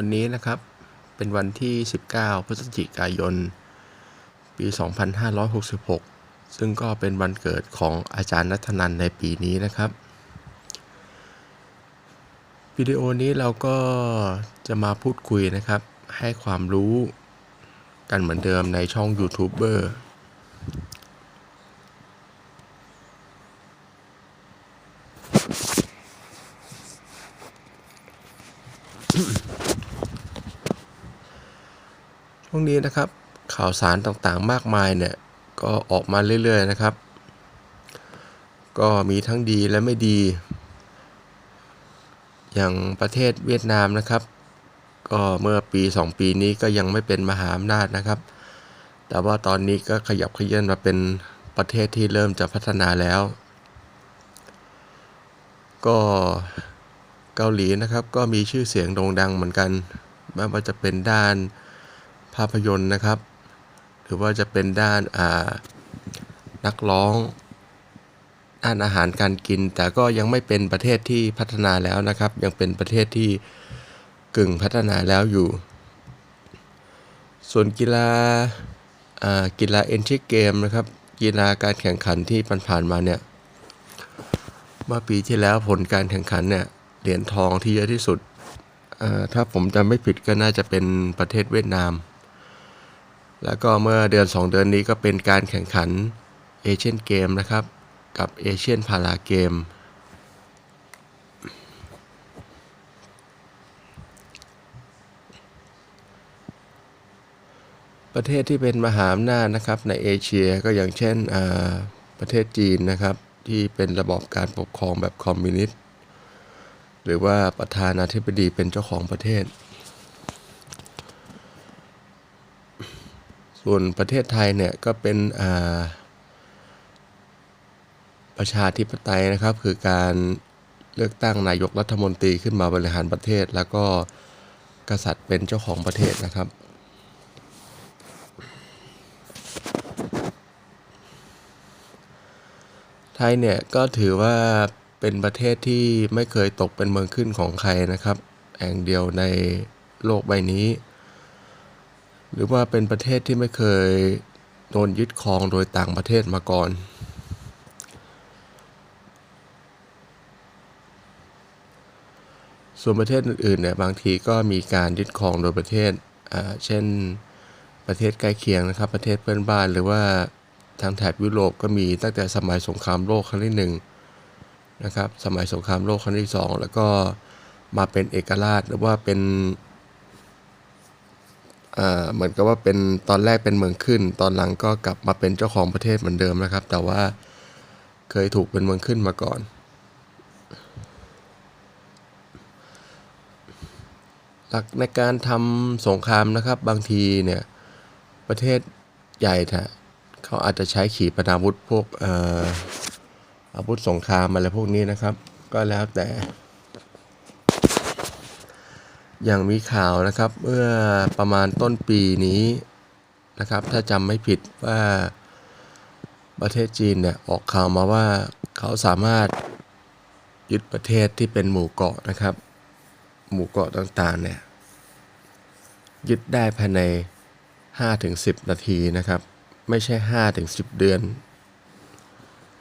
วันนี้นะครับเป็นวันที่ 19 พฤศจิกายน ปี 2566 ซึ่งก็เป็นวันเกิดของอาจารย์นัทนันในปีนี้นะครับ วิดีโอนี้เราก็จะมาพูดคุยนะครับ ให้ความรู้กันเหมือนเดิมในช่องยูทูบเบอร์ วงนี้นะครับ ข่าวสารต่างๆมากมายเนี่ยก็ออกมาเรื่อยๆนะครับ ก็มีทั้งดีและไม่ดี อย่างประเทศเวียดนามนะครับ ก็เมื่อปี 2 ปีนี้ก็ยังไม่เป็นมหาอำนาจนะครับ แต่ว่าตอนนี้ก็ขยับขยื่นมาเป็นประเทศที่เริ่มจะพัฒนาแล้ว ก็เกาหลีนะครับก็มีชื่อเสียงโด่งดังเหมือนกันไม่ว่าจะเป็นด้านาพยนตร์นะครับ หรือว่าจะเป็นด้านานักร้องด้านอาหารการกิน แต่ก็ยังไม่เป็นประเทศที่พัฒนาแล้วนะครับ ยังเป็นประเทศที่กึ่งพัฒนาแล้วอยู่ ส่วนกีฬาากีฬาเอ็นชิเกมนะครับ กีฬาการแข่งขันที่ผ่านมาเนี่ยเมื่อปีที่แล้วผลการแข่งขันเนี่ยเหรียญทองที่เยอะที่สุดถ้าผมจำไม่ผิดก็น่าจะเป็นประเทศเวียดนาม แล้วก็เมื่อเดือน 2 เดือนนี้ก็เป็นการแข่งขันเอเชียนเกมนะครับ กับเอเชียนพาราเกม ประเทศที่เป็นมหาอำนาจนะครับในเอเชียก็อย่างเช่นประเทศจีนนะครับ ที่เป็นระบอบการปกครองแบบคอมมิวนิสต์ หรือว่าประธานาธิบดีเป็นเจ้าของประเทศ ส่วนประเทศไทยเนี่ยก็เป็นประชาธิปไตยนะครับ คือการเลือกตั้งนายกรัฐมนตรีขึ้นมาบริหารประเทศ แล้วก็กษัตริย์เป็นเจ้าของประเทศนะครับไทยเนี่ยก็ถือว่าเป็นประเทศที่ไม่เคยตกเป็นเมืองขึ้นของใครนะครับ แห่งเดียวในโลกใบนี้ หรือว่าเป็นประเทศที่ไม่เคยโดนยึดครองโดยต่างประเทศมาก่อน ส่วนประเทศอื่นๆเนี่ยบางทีก็มีการยึดครองโดยประเทศเช่นประเทศใกล้เคียงนะครับ ประเทศเพื่อนบ้านหรือว่าทางแถบยุโรปก็มีตั้งแต่สมัยสงครามโลกครั้งที่หนึ่งนะครับ สมัยสงครามโลกครั้งที่สองแล้วก็มาเป็นเอกราชหรือว่าเป็น เหมือนกับว่าเป็นตอนแรกเป็นเมืองขึ้น ตอนหลังก็กลับมาเป็นเจ้าของประเทศเหมือนเดิมนะครับ แต่ว่าเคยถูกเป็นเมืองขึ้นมาก่อน หลักในการทำสงครามนะครับบางทีเนี่ยประเทศใหญ่ถ้าเขาอาจจะใช้ขีปนาวุธพวกอออาวุธสงครามอะไรพวกนี้นะครับ ก็แล้วแต่ อย่างมีข่าวนะครับเมื่อประมาณต้นปีนี้นะครับ ถ้าจำไม่ผิดว่าประเทศจีนเนี่ยออกข่าวมาว่าเขาสามารถยึดประเทศที่เป็นหมู่เกาะนะครับ หมู่เกาะต่างๆเนี่ยยึดได้ภายใน 5-10 นาทีนะครับ ไม่ใช่ 5-10 เดือน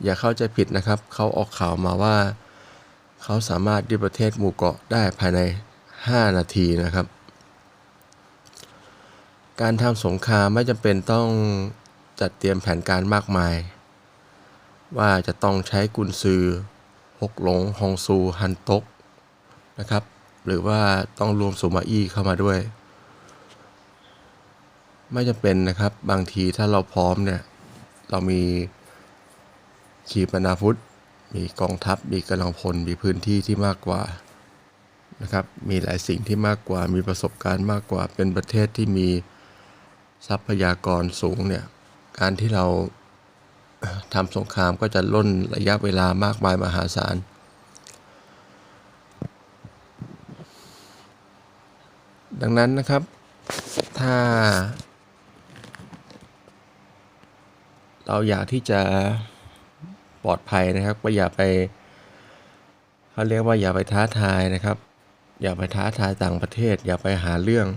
อย่าเข้าใจผิดนะครับ เขาออกข่าวมาว่า เขาสามารถยึดประเทศหมู่เกาะได้ภายใน 5 นาทีนะครับ การทำสงครามไม่จำเป็นต้องจัดเตรียมแผนการมากมาย ว่าจะต้องใช้กุนซือฮกหลงฮองซูฮันตกนะครับ หรือว่าต้องรวมสุมาอี้เข้ามาด้วย ไม่จำเป็นนะครับบางทีถ้าเราพร้อมเนี่ยเรามีขีปนาวุธมีกองทัพ มีกำลังพล มีพื้นที่ที่มากกว่า นะครับ มีหลายสิ่งที่มากกว่า มีประสบการณ์มากกว่า เป็นประเทศที่มีทรัพยากรสูงเนี่ย การที่เราทำสงครามก็จะล่นระยะเวลามากมายมหาศาล ดังนั้นนะครับ ถ้า เราอยากที่จะปลอดภัยนะครับ ก็อย่าไปเขาเรียกว่าอย่าไปท้าทายนะครับ อย่าไปท้าทายต่างประเทศ อย่าไปหาเรื่อง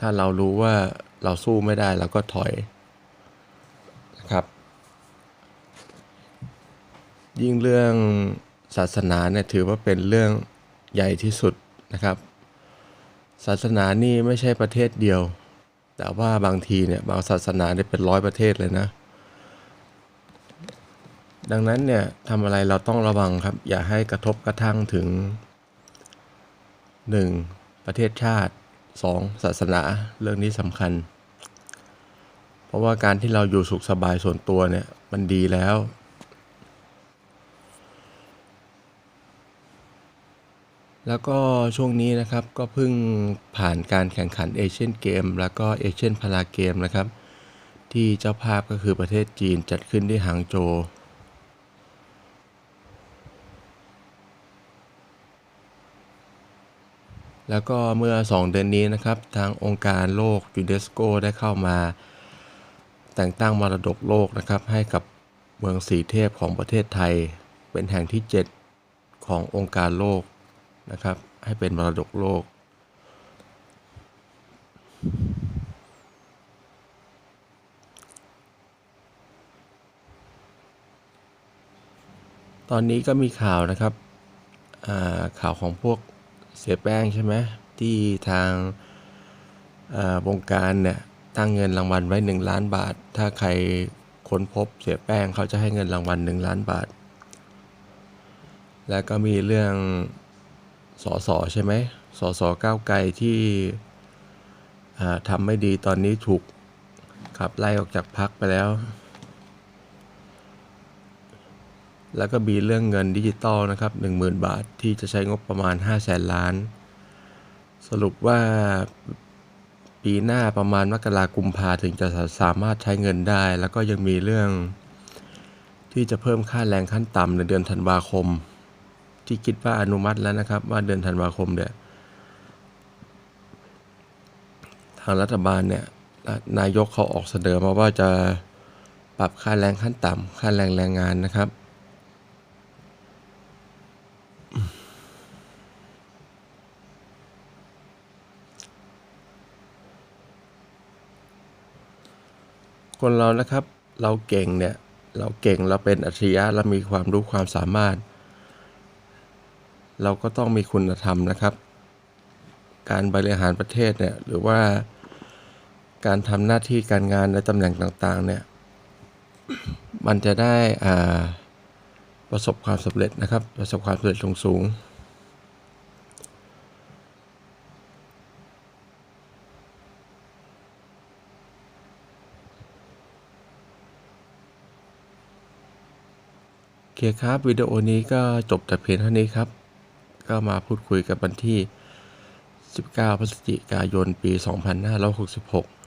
ถ้าเรารู้ว่าเราสู้ไม่ได้เราก็ถอยนะครับ ยิ่งเรื่องศาสนาเนี่ยถือว่าเป็นเรื่องใหญ่ที่สุดนะครับ ศาสนานี่ไม่ใช่ประเทศเดียว แต่ว่าบางทีเนี่ยบางศาสนาเนี่ยเป็นร้อยประเทศเลยนะ ดังนั้นเนี่ยทำอะไรเราต้องระวังครับ อย่าให้กระทบกระทั่งถึง 1. ประเทศชาติ 2. ศาสนาเรื่องนี้สำคัญ เพราะว่าการที่เราอยู่สุขสบายส่วนตัวเนี่ยมันดีแล้ว แล้วก็ช่วงนี้นะครับก็เพิ่งผ่านการแข่งขันเอเชียนเกมแล้วก็เอเชียนพาราเกมนะครับ ที่เจ้าภาพก็คือประเทศจีนจัดขึ้นที่หางโจว แล้วก็เมื่อ 2 เดือนนี้นะครับ ทางองค์การโลกยูเนสโกได้เข้ามา แต่งตั้งมรดกโลกนะครับ ให้กับเมืองสีเทพของประเทศไทย เป็นแห่งที่ 7 ขององค์การโลกนะครับ ให้เป็นมรดกโลก ตอนนี้ก็มีข่าวนะครับข่าวของพวก เสียแป้งใช่ไหมที่ทางวงการเนี่ยตั้งเงินรางวัลไว้ 1 ล้านบาท ถ้าใครค้นพบเสียแป้งเขาจะให้เงินรางวัล 1 ล้านบาท แล้วก็มีเรื่องสอสอใช่ไหมสอสอก้าวไกลที่ทำไม่ดีตอนนี้ถูกขับไล่ออกจากพักไปแล้ว แล้วก็มีเรื่องเงินดิจิตอลนะครับ10,000 บาทที่จะใช้งบประมาณ 5 0 0แสนล้าน สรุปว่าปีหน้าประมาณมกรากุมภาถึงจะสามารถใช้เงินได้ แล้วก็ยังมีเรื่อง ที่จะเพิ่มค่าแรงขั้นต่ำในเดือนธันวาคม ที่คิดว่าอนุมัติแล้วนะครับ ว่าเดือนธันวาคมเนี่ยทางรัฐบาลเนี่ยนายกเขาออกเสนอมาว่าจะปรับค่าแรงขั้นต่ำค่าแรงแรงงานนะครับ คนเรานะครับ เราเก่งเนี่ยเราเก่งเราเป็นอัจฉริยะเรามีความรู้ความสามารถ เราก็ต้องมีคุณธรรมนะครับ การบริหารประเทศเนี่ยหรือว่าการทำหน้าที่การงานในตำแหน่งต่างๆเนี่ยมันจะได้ประสบความสำเร็จนะครับ ประสบความสำเร็จสูงๆโคครับวิดีโอนี้ก็จบแต่เพียงเท่านี้ครับ ก็มาพูดคุยกับวันที่ 19 พฤศจิกายน ปี 2566